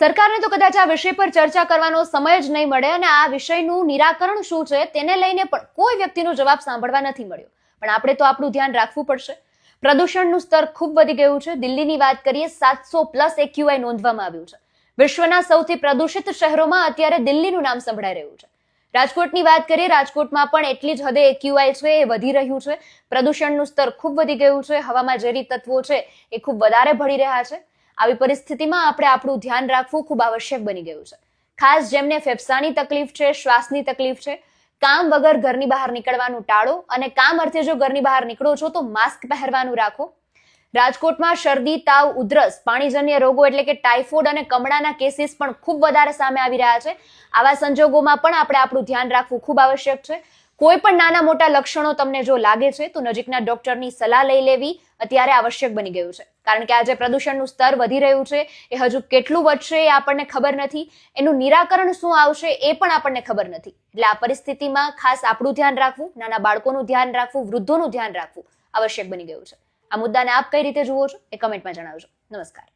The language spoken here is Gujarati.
સરકારને તો કદાચ આ વિષય પર ચર્ચા કરવાનો સમય જ નહીં મળે અને આ વિષયનું નિરાકરણ શું છે તેને લઈને પણ કોઈ વ્યક્તિનો જવાબ સાંભળવા નથી મળ્યો. પણ આપણે તો આપણું ધ્યાન રાખવું પડશે. પ્રદૂષણનું સ્તર ખૂબ વધી ગયું છે. દિલ્હીની વાત કરીએ, સાતસો પ્લસ એક્યુઆઈ નોંધવામાં આવ્યું છે. વિશ્વના સૌથી પ્રદૂષિત શહેરોમાં અત્યારે દિલ્હીનું નામ સંભળાઈ રહ્યું છે. રાજકોટની વાત કરીએ, રાજકોટમાં પણ એટલી જ હદે એક્યુઆઈ છે, એ વધી રહ્યું છે. પ્રદૂષણનું સ્તર ખૂબ વધી ગયું છે. હવામાં ઝેરી તત્વો છે, એ ખૂબ વધારે ભળી રહ્યા છે. આવી પરિસ્થિતિમાં આપણે આપણું ધ્યાન રાખવું ખૂબ આવશ્યક બની ગયું છે. ખાસ જેમને ફેફસાની તકલીફ છે, શ્વાસની તકલીફ છે, કામ વગર ઘરની બહાર નીકળવાનું ટાળો અને કામ અર્થે જો ઘરની બહાર નીકળો છો તો માસ્ક પહેરવાનું રાખો. રાજકોટમાં શરદી, તાવ, ઉધરસ, પાણીજન્ય રોગો એટલે કે ટાઇફોઇડ અને કમળાના કેસીસ પણ ખૂબ વધારે સામે આવી રહ્યા છે. આવા સંજોગોમાં પણ આપણે આપણું ધ્યાન રાખવું ખૂબ આવશ્યક છે. કોઈ પણ નાના મોટા લક્ષણો તમને જો લાગે છે, તો નજીકના ડોક્ટરની સલાહ લઈ લેવી અત્યારે આવશ્યક બની ગયું છે. કારણ કે આજે પ્રદૂષણનું સ્તર વધી રહ્યું છે, એ હજુ કેટલું વધશે એ આપણને ખબર નથી. એનું નિરાકરણ શું આવશે એ પણ આપણને ખબર નથી. એટલે આ પરિસ્થિતિમાં ખાસ આપણું ધ્યાન રાખવું, નાના બાળકોનું ધ્યાન રાખવું, વૃદ્ધોનું ધ્યાન રાખવું આવશ્યક બની ગયું છે. આ મુદ્દાને આપ કઈ રીતે જુઓ છો એ કમેન્ટમાં જણાવજો. નમસ્કાર.